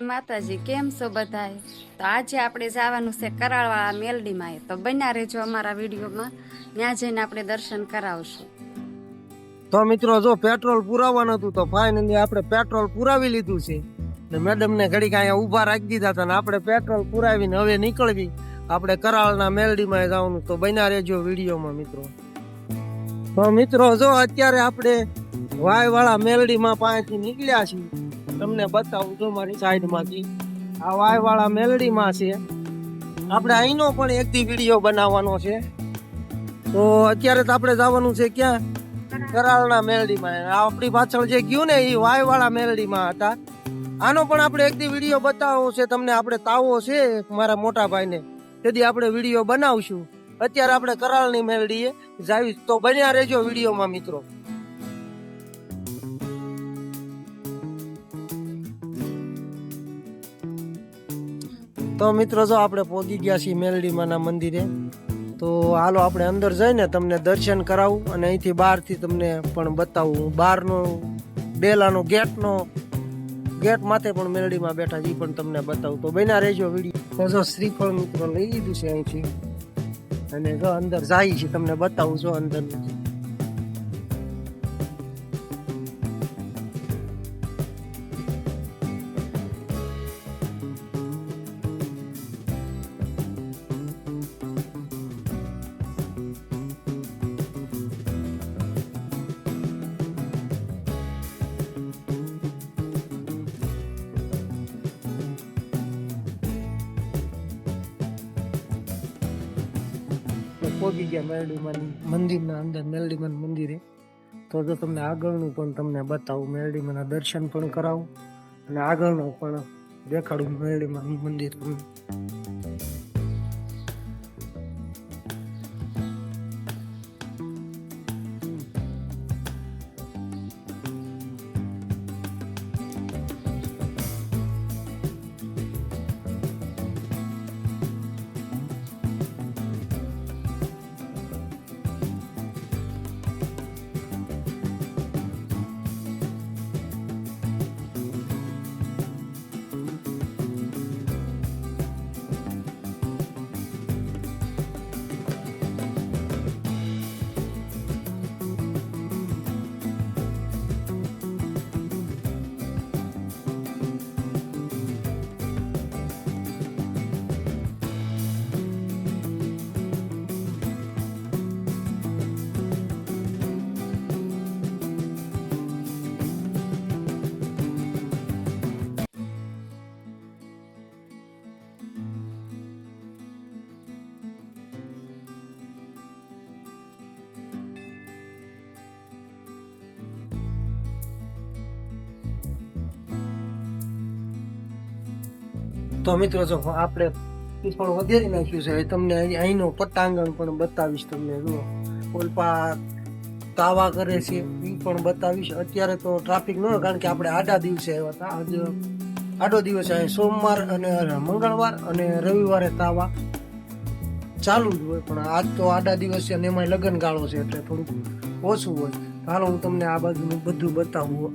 માતાજી કેમ છો બધાય? તો આજે આપણે જવાનું છે કરાળવાળા મેલડીમાં તો બન્યા રહેજો અમારા વિડીયોમાં. ત્યાં જઈને આપણે દર્શન કરાવશું. તો મિત્રો, જો પેટ્રોલ પુરાવવાનું હતું, તો ફાઇનલી આપણે પેટ્રોલ પુરાવી લીધું છે. ને મેડમ ને ઘડીક અહીંયા ઊભા રાખી દીધા હતા ને આપણે પેટ્રોલ પુરાવીને હવે નીકળવી. આપણે કરાળના મેલડીમાં જવાનું. તો બન્યા રહેજો વિડીયોમાં, મિત્રો. તો મિત્રો, જો અત્યારે આપણે વાયવાળા મેલડીમાં પાસેથી નીકળ્યા છીએ. તમને બતાવું જો મારી સાઈડમાંથી. આ વાયવાળા મેલડીમાં છે. આપણે અહીંનો પણ એક દી વીડિયો બનાવવાનો છે. તો અત્યારે તો આપણે જવાનું છે ક્યાં? કરાળના મેલડીમાં. આપણી પાછળ જે ગયું ને એ વાયવાળા મેલડીમાં હતા. આનો પણ આપણે એક દી વીડિયો બતાવવો છે. તમને આપણે તાવો છે મારા મોટા ભાઈને. તેથી આપણે વીડિયો બનાવશું. અત્યારે આપણે કરાળની મેલડીએ જાવી. તો બન્યા રહેજો વિડીયોમાં મિત્રો. તો મિત્રો જો આપણે પહોંચી ગયા છીએ મેલડીમાના મંદિરે, તો હાલો આપણે અંદર જઈને તમને દર્શન કરાવું અને અહીંથી બહારથી તમને પણ બતાવું. બહારનો ડેલાનો ગેટનો, ગેટ માથે પણ મેલડીમાં બેઠા ઈ પણ તમને બતાવું. તો બન્યા રહેજો વીડિયો. તો જો શ્રીફળ મિત્રો લઈ લીધું છે અહીંથી. અને જો અંદર જાય છે, તમને બતાવું જો અંદર. પહોંચી ગયા મેરડીમાન મંદિરના અંદર, મેરડીમાન મંદિરે તો જો તમને આગળનું પણ તમને બતાવું, મેરડીમાના દર્શન પણ કરાવું અને આગળનું પણ દેખાડું મેરડીમાં મંદિર. તો મિત્રો, જો આપણે પણ વધારી નાખ્યું છે તમને અહીં- અહીંનો પટાંગણ પણ બતાવીશ તમને, જુઓ. ઓલપા તાવા કરે છે એ પણ બતાવીશ. અત્યારે તો ટ્રાફિક ન કારણ કે આપણે આડા દિવસે આવ્યા હતા. આજ આડો દિવસ આવે સોમવાર અને મંગળવાર અને રવિવારે તાવા ચાલુ જ હોય, પણ આજ તો આડા દિવસ છે અને એમાં લગ્ન ગાળો છે, એટલે થોડુંક ઓછું હોય. હાલો હું તમને આ બાજુનું બધું બતાવું.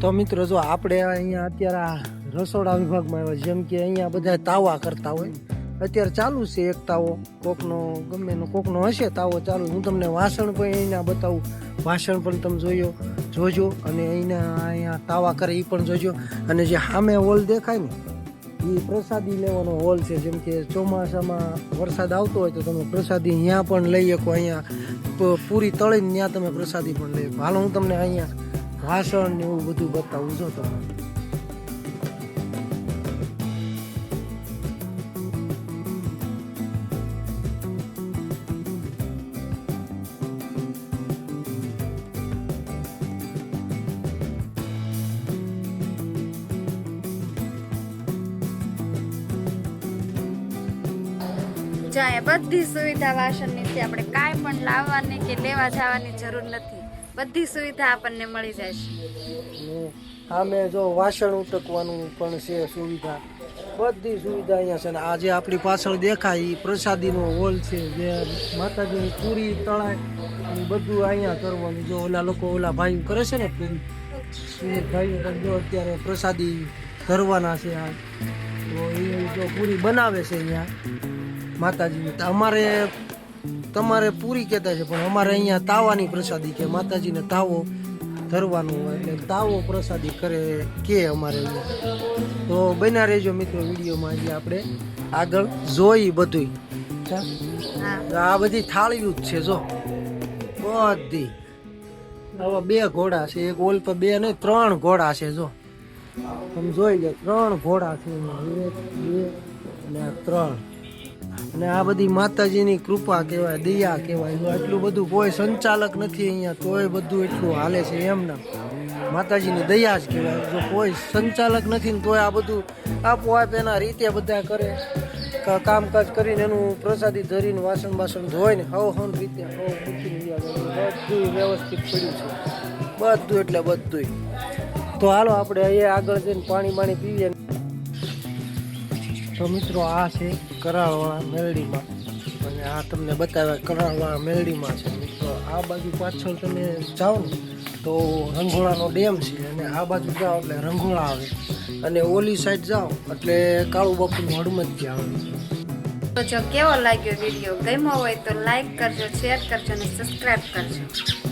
તો મિત્રો, જો આપણે અહીંયા અત્યારે આ રસોડા વિભાગમાં આવ્યા, જેમ કે અહીંયા બધા તાવા કરતા હોય. અત્યારે ચાલુ છે એક તાવો. કોકનો, ગમે એનો કોકનો હશે તાવો ચાલુ. હું તમને વાસણ પણ અહીંના બતાવું. વાસણ પણ તમે જોયો, જોજો. અને અહીંના અહીંયા તાવા કરે એ પણ જોજો. અને જે સામે હોલ દેખાય ને એ પ્રસાદી લેવાનો હોલ છે. જેમ કે ચોમાસામાં વરસાદ આવતો હોય તો તમે પ્રસાદી અહીંયા પણ લઈ શકો. અહીંયા પૂરી તળીને ત્યાં તમે પ્રસાદી પણ લઈ શકો. હાલ, હું તમને અહીંયા વાસણ ને એવું બધું બતાવું છો તમે. જ્યાં અહીંયા બધી સુવિધા વાસણની છે. આપણે કાંઈ પણ લાવવાની કે લેવા જવાની જરૂર નથી. બધી સુવિધા આપણને મળી જાય છે સામે જો વાસણ ઉટકવાનું પણ છે સુવિધા. બધી સુવિધા અહીંયા છે ને આ જે આપણી પાછળ દેખાય એ પ્રસાદીનો હોલ છે જે માતાજીની પૂરી તળાય. બધું અહીંયા કરવાનું. જો ઓલા લોકો ઓલા ભાઈ કરે છે ને પૂરી ભાઈ જો અત્યારે પ્રસાદી ધરવાના છે આ. તો એ જો પૂરી બનાવે છે અહીંયા માતાજીની અમારે તમારે પૂરી કહેતા છે પણ અમારે અહીંયા તાવાની પ્રસાદી કે માતાજીને તાવો ધરવાનું હોય એટલે તાવો પ્રસાદી કરે કે અમારે અહીંયા. તો બન્યા રહેજો મિત્રો વિડીયોમાં આજે આપણે આગળ. જોઈ બધું આ બધી થાળીઓ જ છે જો. બધી. આવા બે ઘોડા છે એક ઓલ પર બે નહીં ત્રણ ઘોડા છે જો. તમે જોઈ લો ત્રણ ઘોડા છે એક બે અને ત્રણ. અને આ બધી માતાજીની કૃપા કહેવાય, દયા કહેવાય. એટલું બધું કોઈ સંચાલક નથી અહીંયા, તોય બધું એટલું હાલે છે એમના માતાજીની દયા જ કહેવાય. જો કોઈ સંચાલક નથી ને તોય આ બધું આપોઆપ એના રીતે બધા કરે. કામકાજ કરીને એનું પ્રસાદી ધરીને વાસણ બાસણ ધોઈને હવ હન રીતે હવ. બધું વ્યવસ્થિત પડ્યું છે. બધું એટલે બધું તો હાલો, આપણે અહીંયા આગળ જઈને પાણી બાણી પીવીએ તો મિત્રો આ છે કરાળવાળા મેલડીમાં. અને આ તમને બતાવ્યા કરાળવાળા મેલડીમાં છે. મિત્રો, આ બાજુ પાછળ તમે જાઓ ને, તો રંગોળાનો ડેમ છે. અને આ બાજુ જાઓ એટલે રંઘોળા આવે. અને ઓલી સાઈડ જાઓ એટલે કાળુ બાપુનું હળમત આવે. તો જો કેવો લાગ્યો વીડિયો? ગમ્યો હોય તો લાઈક કરજો શેર કરજો અને સબસ્ક્રાઈબ કરજો.